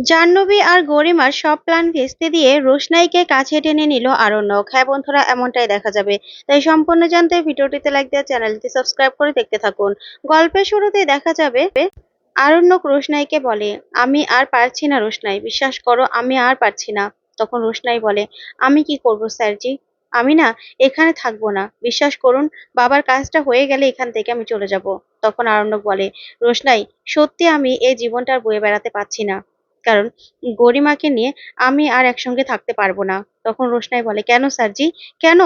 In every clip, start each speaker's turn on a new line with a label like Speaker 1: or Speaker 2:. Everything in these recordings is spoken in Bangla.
Speaker 1: জাহ্নবী আর গরিমার সব প্ল্যান ভেস্তে দিয়ে রোশনাইকে কাছে টেনে নিল আরণ্যক। হ্যাঁ বন্ধুরা, এমনটাই দেখা যাবে। তাই সম্পূর্ণ জানতে ভিডিওটিতে লাইক দেওয়া চ্যানেলটি সাবস্ক্রাইব করে দেখতে থাকুন। গল্পের শুরুতেই দেখা যাবে, আরণ্যক রোশনাইকে বলে, আমি আর পারছি না রোশনাই, বিশ্বাস করো, আমি আর পারছি না। তখন রোশনাই বলে, আমি কি করব স্যারজি? আমি না এখানে থাকব না। বিশ্বাস করুন, বাবার কাজটা হয়ে গেলে এখান থেকে আমি চলে যাব। তখন আরণ্যক বলে, রোশনাই, সত্যি আমি এই জীবনটা আর বয়ে বেড়াতে পারছি না। কারণ গরিমাকে নিয়ে আমি আর একসঙ্গে থাকতে পারব না। তখন রোশনাই বলে, কেন স্যারজি? কেন?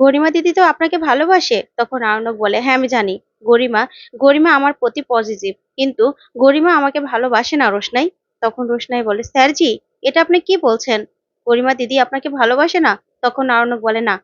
Speaker 1: গরিমা দিদি তো আপনাকে ভালোবাসে। তখন আরণক বলে হ্যাঁ আমি জানি। গরিমা গরিমা আমার প্রতি পজিটিভ কিন্তু গরিমা আমাকে ভালোবাসে না রোশনাই। তখন রোশনাই বলে, স্যারজি, এটা আপনি কি বলছেন? গরিমা দিদি আপনাকে ভালোবাসে না? তখন আরণক বলে, না,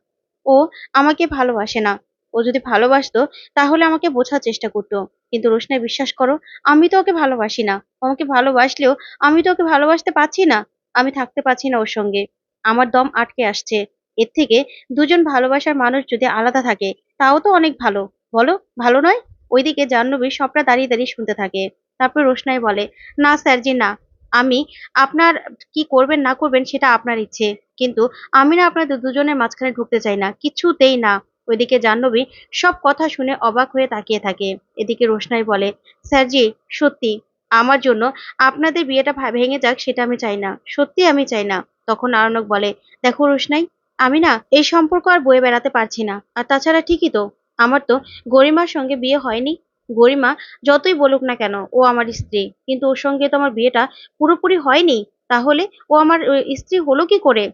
Speaker 1: ও আমাকে ভালোবাসে না। ও যদি ভালোবাসতো, তাহলে আমাকে বোঝার চেষ্টা করতো। কিন্তু রোশনাই বিশ্বাস করো, আমি তো ওকে ভালোবাসি না। আমাকে ভালোবাসলেও আমি তো ওকে ভালোবাসতে পারছি না। আমি থাকতে পারছি না ওর সঙ্গে। আমার দম আটকে আসছে। এর থেকে দুজন ভালোবাসার মানুষ যদি আলাদা থাকে, তাও তো অনেক ভালো। বলো, ভালো নয়? ওইদিকে জাহ্নবী সবটা দাঁড়িয়ে দাঁড়িয়ে শুনতে থাকে। তারপর রোশনাই বলে, না স্যারজি না। আমি আপনার কি করবেন, না করবেন সেটা আপনার ইচ্ছে। কিন্তু আমি না আপনাদের দুজনের মাঝখানে ঢুকতে চাই না। কিছুতেই না। ওইদিকে জাহ্নবী সব কথা শুনে অবাক হয়ে তাকিয়ে থাকে। এদিকে রোশনাই বলে, স্যারজি, সত্যি, আমার জন্য আপনাদের বিয়েটা ভেঙে যাক, সেটা আমি চাই না। সত্যি আমি চাই না। তখন আরণক বলে, দেখো রোশনাই, আমি না এই সম্পর্ক আর বয়ে বেড়াতে পারছি না। আর তাছাড়া ঠিকই তো, আমার তো গরিমার সঙ্গে বিয়ে হয়নি। গরিমা যতই বলুক না কেন, ও আমার স্ত্রী। কিন্তু ওর সঙ্গে তো আমার বিয়েটা পুরোপুরি হয়নি। তাহলে ও আমার স্ত্রী হলো কি করে?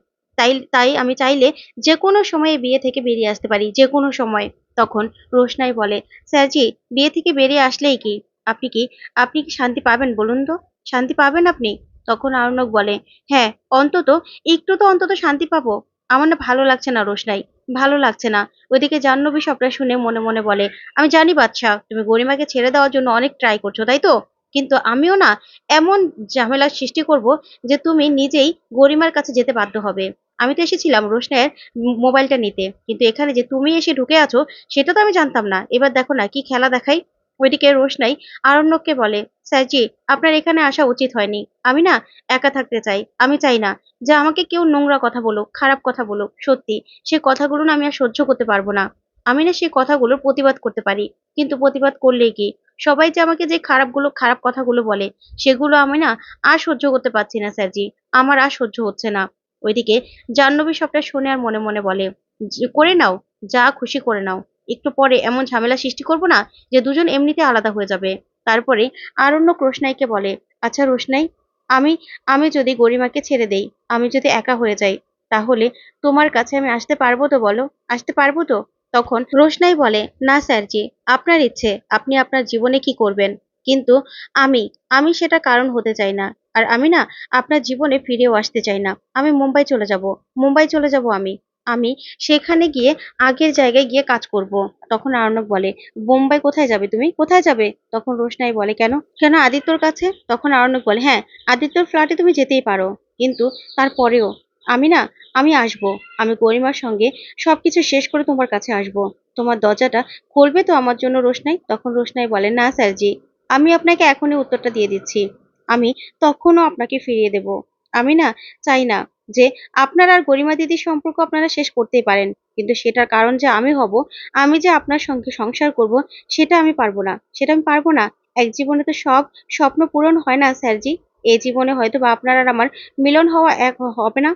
Speaker 1: তাই তাই আমি চাইলে যে কোনো সময়ে বিয়ে থেকে বেরিয়ে আসতে পারি যে কোনো সময়। তখন রোশনাই বলে, স্যারজি, বিয়ে থেকে বেরিয়ে আসলেই কি? আপনি কি আপনি কি শান্তি পাবেন বলুন তো? শান্তি পাবেন আপনি? তখন আরণক বলে হ্যাঁ অন্তত, একটু তো অন্তত শান্তি পাবো। আমার না ভালো লাগছে না রোশনাই, ভালো লাগছে না। ওইদিকে জাহ্নবী সবটা শুনে মনে মনে বলে, আমি জানি বাচ্চা তুমি গরিমাকে ছেড়ে দেওয়ার জন্য অনেক ট্রাই করছ, তাই তো? কিন্তু আমিও না এমন ঝামেলার সৃষ্টি করব যে তুমি নিজেই গরিমার কাছে যেতে বাধ্য হবে। আমি তো এসেছিলাম রোশনের মোবাইলটা নিতে। কিন্তু এখানে যে তুমি এসে ঢুকে আছো, সেটা তো আমি জানতাম না। এবার দেখো না, কি খেলা দেখাই? ওইদিকে রোশনাই আরণ্যককে বলে স্যারজি আপনার এখানে আসা উচিত হয়নি। আমি না একা থাকতে চাই। আমি চাই না। যে আমাকে কেউ নোংরা কথা বলুক, খারাপ কথা বলুক, সত্যি, সে কথাগুলো না আমি আর সহ্য করতে পারব না। আমি না সেই কথাগুলোর প্রতিবাদ করতে পারি। কিন্তু প্রতিবাদ করলেই কি? সবাই যে আমাকে যে খারাপগুলো, খারাপ কথাগুলো বলে, সেগুলো আমি না আর সহ্য করতে পারছি না স্যারজি আমার আর সহ্য হচ্ছে না। ওইদিকে জাহ্নবী সবটা শুনে আর মনে মনে বলে করে নাও, যা খুশি করে নাও। একটু পরে এমন ঝামেলা সৃষ্টি করব না যে দুজন এমনিতে আলাদা হয়ে যাবে। তারপরে আরণ্যক রোশনাইকে বলে আচ্ছা রোশনাই, আমি আমি যদি গরিমাকে ছেড়ে দেই, আমি যদি একা হয়ে যাই, তাহলে তোমার কাছে আমি আসতে পারব তো বলো? আসতে পারব তো? তখন রোশনাই বলে, না স্যারজি, আপনার ইচ্ছে, আপনি আপনার জীবনে কি করবেন? কিন্তু আমি আমি সেটা কারণ হতে চাই না। আর আমি না আপনার জীবনে ফিরেও আসতে চাই না। আমি মুম্বাই চলে যাব। মুম্বাই চলে যাব আমি। আমি সেখানে গিয়ে আগের জায়গায় গিয়ে কাজ করব। তখন আরণক বলে বোম্বাই কোথায় যাবে তুমি? কোথায় যাবে? তখন রোশনাই বলে, কেন? কেন আদিত্যর কাছে? তখন আরণক বলে হ্যাঁ আদিত্যর ফ্ল্যাটে তুমি যেতেই পারো। কিন্তু তারপরেও আমি না, আমি আসব। আমি গরিমার সঙ্গে সবকিছু শেষ করে তোমার কাছে আসব। তোমার দরজাটা খুলবে তো আমার জন্য রোশনাই? তখন রোশনাই বলে, না স্যারজি, আমি আপনাকে এখনই উত্তরটা দিয়ে দিচ্ছি। আমি তখনও আপনাকে ফিরিয়ে দেব। আমি না চাই না যে আপনার আর গরিমা দিদির সম্পর্ক আপনারা শেষ করতেই পারেন, কিন্তু সেটার কারণ যে আমি হব, আমি যে আপনার সঙ্গে সংসার করব, সেটা আমি পারব না। সেটা আমি পারব না। এক জীবনে তো সব স্বপ্ন পূরণ হয় না, স্যারজি। এই জীবনে হয়তো বা আপনার আর আমার মিলন হওয়া এক হবে না।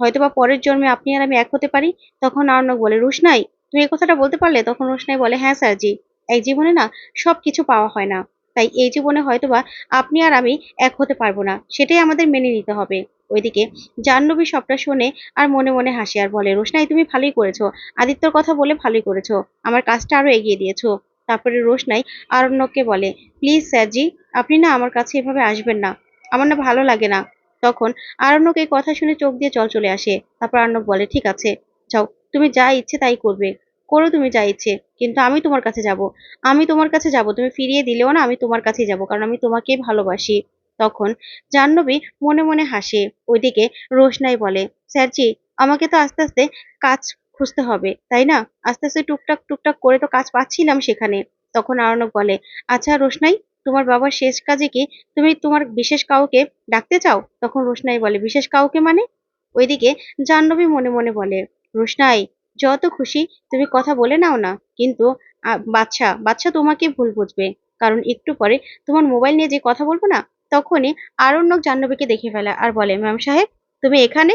Speaker 1: হয়তো বা পরের জন্মে আপনি আর আমি এক হতে পারি, তখন আর্ণব বলে রোশনাই তুমি এই কথাটা বলতে পারলে? তখন রোশনাই বলে হ্যাঁ স্যারজি। এক জীবনে না সব কিছু পাওয়া হয় না। তাই এই জীবনে হয়তোবা আপনি আর আমি এক হতে পারব না, সেটাই আমাদের মেনে নিতে হবে। ওইদিকে জাহ্নবী সবটা শুনে আর মনে মনে হাসি আর বলে, রোশনাই তুমি ভালোই করেছ, আদিত্যর কথা বলে ভালোই করেছ, আমার কাজটা আরও এগিয়ে দিয়েছ। তারপরে রোশনাই আরণ্যককে বলে, প্লিজ স্যারজি, আপনি না আমার কাছে এভাবে আসবেন না, আমার না ভালো লাগে না। তখন আরণ্যক এই কথা শুনে চোখ দিয়ে জল চলে আসে, তারপর আরণ্যক বলে, ঠিক আছে, যাও, তুমি যা ইচ্ছে তাই করবে। করো তুমি যা ইচ্ছে, কিন্তু আমি তোমার কাছে যাব। আমি তোমার কাছে যাব, তুমি ফিরিয়ে দিলেও না আমি তোমার কাছেই যাব, কারণ আমি তোমাকেই ভালোবাসি। তখন জাহ্নবী মনে মনে হাসে, ওইদিকে রোশনাই বলে, স্যারজি, আমাকে তো আস্তে আস্তে কাজ খুঁজতে হবে, তাই না? আস্তে আস্তে টুকটাক টুকটাক করে তো কাজ পাচ্ছিলাম সেখানে। তখন আরণক বলে আচ্ছা রোশনাই, তোমার বাবার শেষ কাজে কি তুমি তোমার বিশেষ কাউকে ডাকতে চাও? তখন রোশনাই বলে, বিশেষ কাউকে মানে? ওইদিকে জাহ্নবী মনে মনে বলে, রোশনাই যত খুশি তুমি কথা বলে নাও না। কিন্তু বাচ্চা বাচ্চা তোমাকে ভুল বুঝবে। কারণ একটু পরে তোমার মোবাইল নিয়ে যে কথা বলব না, তখনই আরণ্যক জাহ্নবীকে দেখে ফেলে আর বলে ম্যাম সাহেব, তুমি এখানে?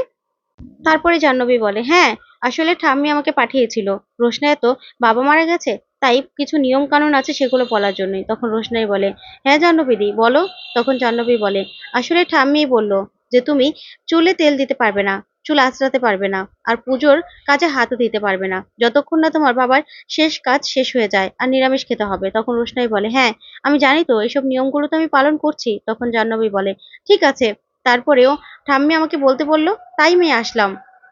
Speaker 1: তারপরে জাহ্নবী বলে হ্যাঁ আসলে ঠাম্মি আমাকে পাঠিয়েছিল। রোশনাই তো বাবা মারা গেছে, তাই কিছু নিয়ম কানুন আছে সেগুলো বলার জন্যই। তখন রোশনাই বলে হ্যাঁ জাহ্নবীদি বলো। তখন জাহ্নবী বলে, আসলে ঠাম্মি বলল যে তুমি চুলে তেল দিতে পারবে না। চুল আঁচড়াতে পারবে না, আর পুজোর কাজে হাতও দিতে পারবে না। যতক্ষণ না তোমার বাবার শেষ কাজ শেষ হয়ে যায় আর নিরামিষ খেতে হবে, তখন রোশনাই বলে হ্যাঁ আমি জানি তো এইসব নিয়মগুলো তো আমি পালন করছি, তখন জাহ্নবী বলে, ঠিক আছে। তারপরেও ঠাম্মি আমাকে বলতে বলল, তাই আমি আসলাম।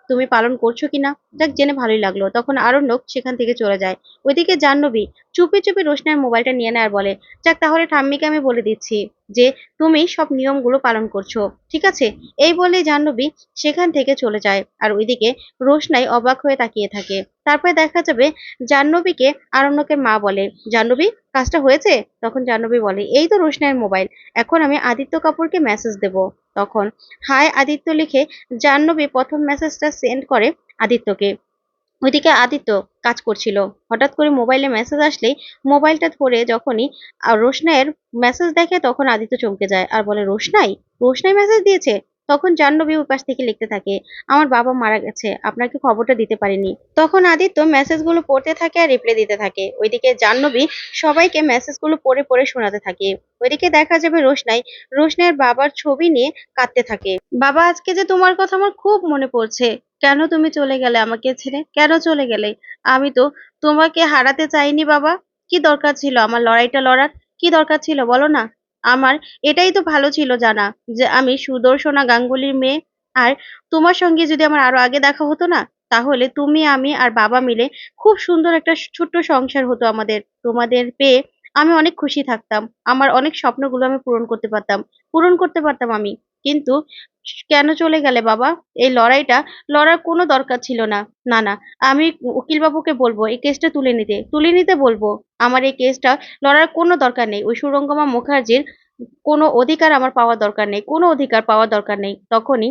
Speaker 1: তুমি পালন করছ কিনা? যাক, জেনে ভালোই লাগল। তখন আরণ্যক সেখান থেকে চলে যায়। ওইদিকে জাহ্নবী চুপি চুপি রোশনার মোবাইলটা নিয়ে নেয় আর বলে, যাক, তাহলে ঠাম্মিকে আমি বলে দিচ্ছি যে, তুমি সব নিয়মগুলো পালন করছ, ঠিক আছে? এই বলে জাহ্নবী সেখান থেকে চলে যায়। আর ওইদিকে রোশনাই অবাক হয়ে তাকিয়ে থাকে। তারপরে দেখা যাবে জাহ্নবীকে আরণ্যকের মা বলে। জাহ্নবী, কাজটা হয়েছে? তখন জাহ্নবী বলে, এই তো রোশনাইয়ের মোবাইল, এখন আমি আদিত্য কাপুরকে মেসেজ দেব। তখন হাই আদিত্য লিখে জাহ্নবী প্রথম মেসেজটা সেন্ড করে আদিত্যকে। ওইদিকে আদিত্য কাজ করছিল। হঠাৎ করে মোবাইলে মেসেজ আসলেই মোবাইলটা ধরে যখনই রোশনাইয়ের মেসেজ দেখে তখন আদিত্য চমকে যায়। আর বলে, রোশনাই? রোশনাই মেসেজ দিয়েছে? তখন জাহ্নবী পাশ থেকে লিখতে থাকে, আমার বাবা মারা গেছে, আপনাকে খবরটা দিতে পারিনি। তখন আদিত্য মেসেজগুলো পড়তে থাকে আর রিপ্লাই দিতে থাকে। ওইদিকে জাহ্নবী সবাইকে মেসেজগুলো পড়ে পড়ে শোনাতে থাকে। ওইদিকে দেখা যাবে রোশনাই, রোশনাইয়ের বাবার ছবি নিয়ে কাঁদতে থাকে। বাবা, আজকে যে তোমার কথা আমার খুব মনে পড়ছে। কেন তুমি চলে গেলে আমাকে ছেড়ে? কেন চলে গেলে? আমি তো তোমাকে হারাতে চাইনি বাবা। কি দরকার ছিল? আমার লড়াইটা লড়ার? কি দরকার ছিল? বলো না। আমার। এটাই তো ভালো ছিল জানা, যে আমি সুদর্শনা গাঙ্গুলির মেয়ে। আর তোমার সঙ্গে যদি আমার আরও আগে দেখা হতো না, তাহলে তুমি, আমি আর বাবা মিলে খুব সুন্দর একটা ছোট্ট সংসার হতো আমাদের, তোমাদের পেয়ে আমি অনেক খুশি থাকতাম। আমার অনেক স্বপ্নগুলো আমি পূরণ করতে পারতাম, পূরণ করতে পারতাম আমি। কিন্তু কেন চলে গেলে বাবা? এই লড়াইটা লড়ার কোনো দরকার ছিল না। না না, আমি উকিল বাবুকে বলব, এই কেসটা তুলে নিতে তুলে নিতে বলব। আমার এই কেসটা লড়ার কোনো দরকার নেই। ওই সুরঙ্গমা মুখার্জির কোনো অধিকার আমার পাওয়ার দরকার নেই, কোনো অধিকার পাওয়ার দরকার নেই। তখনই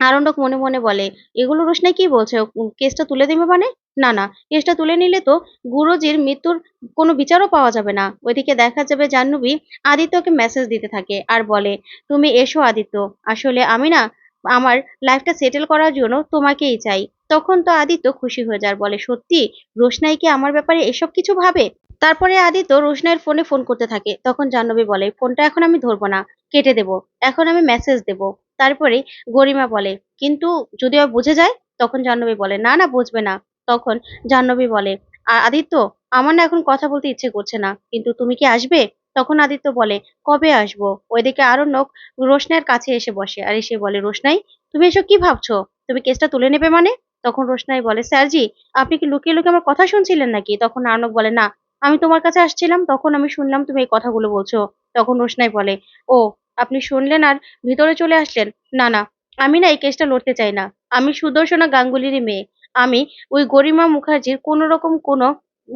Speaker 1: আরণ্যক মনে মনে বলে, এগুলো রোশনাই কি বলছে? কেসটা তুলে দেবে মানে? না না, কেসটা তুলে নিলে তো গুরুজির মৃত্যুর কোনো বিচারও পাওয়া যাবে না। ওইদিকে দেখা যাবে জাহ্নবী আদিত্যকে মেসেজ দিতে থাকে আর বলে, তুমি এসো আদিত্য, আসলে আমি না, আমার লাইফটা সেটেল করার জন্য তোমাকেই চাই। তখন তো আদিত্য খুশি হয়ে যায় আর বলে, সত্যি, রোশনাই কি আমার ব্যাপারে এসব কিছু ভাবে? তারপরে আদিত্য রোশনাইয়ের ফোনে ফোন করতে থাকে। তখন জাহ্নবী বলে ফোনটা এখন আমি ধরবো না, কেটে দেব, এখন আমি মেসেজ দেব। তারপরে গরিমা বলে, কিন্তু যদি ও বুঝে যায়? তখন জাহ্নবী বলে, না না, বুঝবে না। তখন জাহ্নবী বলে, "আ- আদিত্য, আমার না এখন কথা বলতে ইচ্ছে করছে না, কিন্তু তুমি কি আসবে? তখন আদিত্য বলে, কবে আসব? ওইদিকে আরও নোক রোশনাইয়ের কাছে এসে বসে, আর এসে বলে, রোশনাই, তুমি এসব কি ভাবছ? তুমি কেসটা তুলে নেবে মানে? তখন রোশনাই বলে, স্যারজি, আপনি কি লুকিয়ে লুকিয়ে আমার কথা শুনছিলেন নাকি? তখন আর্নক বলে, না, আমি তোমার কাছে আসছিলাম, তখন আমি শুনলাম তুমি এই কথাগুলো বলছো। তখন রোশনাই বলে, ও, আপনি শুনলেন আর ভিতরে চলে আসলেন? না না, আমি না এই কেসটা লড়তে চাই না। আমি সুদর্শনা গাঙ্গুলিরই মেয়ে। আমি ওই গরিমা মুখার্জির কোনো রকম কোনো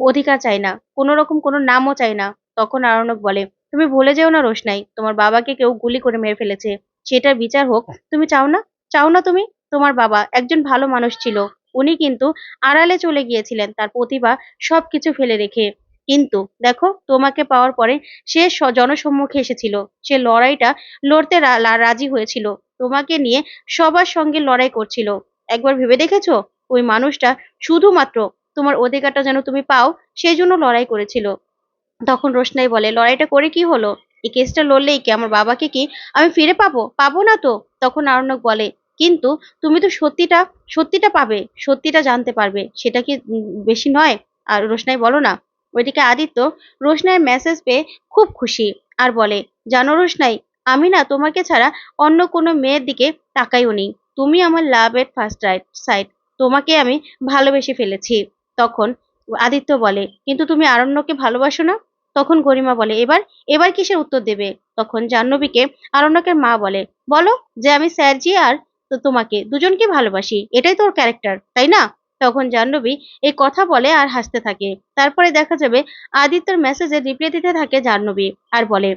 Speaker 1: অধিকার চাই না কোনো রকম কোনো নামও চাই না। তখন আরণক বলে, তুমি ভুলে যেও না রোশনাই, তোমার বাবাকে কেউ গুলি করে মেরে ফেলেছে। সেটার বিচার হোক, তুমি চাও না? চাও না তুমি? তোমার বাবা একজন ভালো মানুষ ছিল। উনি কিন্তু আড়ালে চলে গিয়েছিলেন তার প্রতিভা সবকিছু ফেলে রেখে। কিন্তু দেখো, তোমাকে পাওয়ার পরে সে স- জনসম্মুখে এসেছিল। সে লড়াইটা লড়তে রাজি হয়েছিল। তোমাকে নিয়ে সবার সঙ্গে লড়াই করছিল। একবার ভেবে দেখেছ? ওই মানুষটা শুধুমাত্র তোমার অধিকারটা যেন তুমি পাও, সেই জন্য লড়াই করেছিল। তখন রোশনাই বলে, লড়াইটা করে কি হলো? এই কেসটা লড়লেই কি আমার বাবাকে কি আমি ফিরে পাবো? পাবো না তো? তখন আরণ্যক বলে, কিন্তু তুমি তো সত্যিটা সত্যিটা পাবে, সত্যিটা জানতে পারবে। সেটা কি বেশি নয়? আর রোশনাই বলো না। ওইদিকে আদিত্য রোশনাইয়ের মেসেজ পেয়ে খুব খুশি আর বলে, জানো রোশনাই, আমি না তোমাকে ছাড়া অন্য কোনো মেয়ের দিকে তাকাইও নি। তুমি আমার লাভ এট ফার্স্ট সাইড তোমাকে আমি ভালোবেসে ফেলেছি। তখন আদিত্য বলে, কিন্তু তুমি আরণ্যকে ভালোবাসো না? তখন গরিমা বলে, এবার এবার কিসের উত্তর দেবে? তখন জাহ্নবীকে আরণ্যকের মা বলে, বলো যে আমি স্যারজি আর তোমাকে, দুজনকে ভালোবাসি, এটাই তোর ক্যারেক্টার তাই না? তখন জাহ্নবী এই কথা বলে আর হাসতে থাকে। তারপরে দেখা যাবে আদিত্যর মেসেজে রিপ্লাই দিতে থাকে জাহ্নবী আর বলে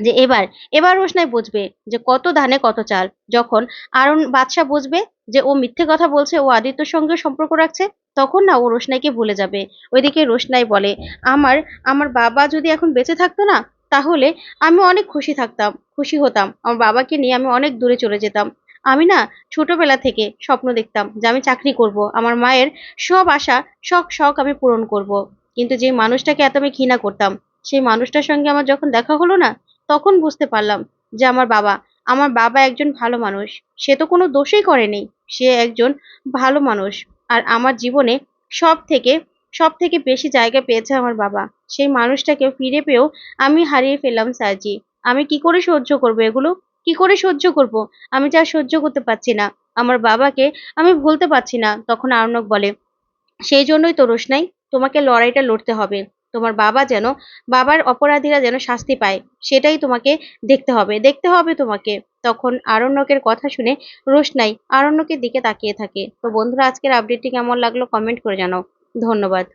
Speaker 1: যে এবার এবার রোশনাই বুঝবে যে কত ধানে কত চাল। যখন আরন বাদশাহ বুঝবে যে ও মিথ্যে কথা বলছে, ও আদিত্যর সঙ্গে সম্পর্ক রাখছে, তখন না ও রোশনাইকে ভুলে যাবে। ওইদিকে রোশনাই বলে, আমার আমার বাবা যদি এখন বেঁচে থাকতো না, তাহলে আমি অনেক খুশি থাকতাম, খুশি হতাম। আমার বাবাকে নিয়ে আমি অনেক দূরে চলে যেতাম। আমি না ছোটবেলা থেকে স্বপ্ন দেখতাম যে আমি চাকরি করব। আমার মায়ের সব আশা, শখ শখ আমি পূরণ করব। কিন্তু যে মানুষটাকে এত আমি ঘৃণা করতাম, সেই মানুষটার সঙ্গে আমার যখন দেখা হলো না তখন বুঝতে পারলাম যে আমার বাবা আমার বাবা একজন ভালো মানুষ। সে তো কোনো দোষই করেনি। সে একজন ভালো মানুষ। আর আমার জীবনে সব থেকে সব থেকে বেশি জায়গা পেয়েছে আমার বাবা। সেই মানুষটাকে ফিরে পেয়েও আমি হারিয়ে ফেললাম সার্জি আমি কি করে সহ্য করব এগুলো? কি করে সহ্য করব? আমি যা সহ্য করতে পারছি না। আমার বাবাকে আমি ভুলতে পারছি না। তখন আর্ণব বলে, সেই জন্যই তো রোশনাই তোমাকে লড়াইটা লড়তে হবে। তোমার বাবা যেন, বাবার অপরাধীরা যেন শাস্তি পায়, সেটাই তোমাকে দেখতে হবে। দেখতে হবে তোমাকে। তখন আরণ্যকের কথা শুনে রোশনাই আরণ্যকের দিকে তাকিয়ে থাকে। তো বন্ধুরা, আজকের আপডেটটি কেমন লাগল? কমেন্ট করে জানাও। ধন্যবাদ।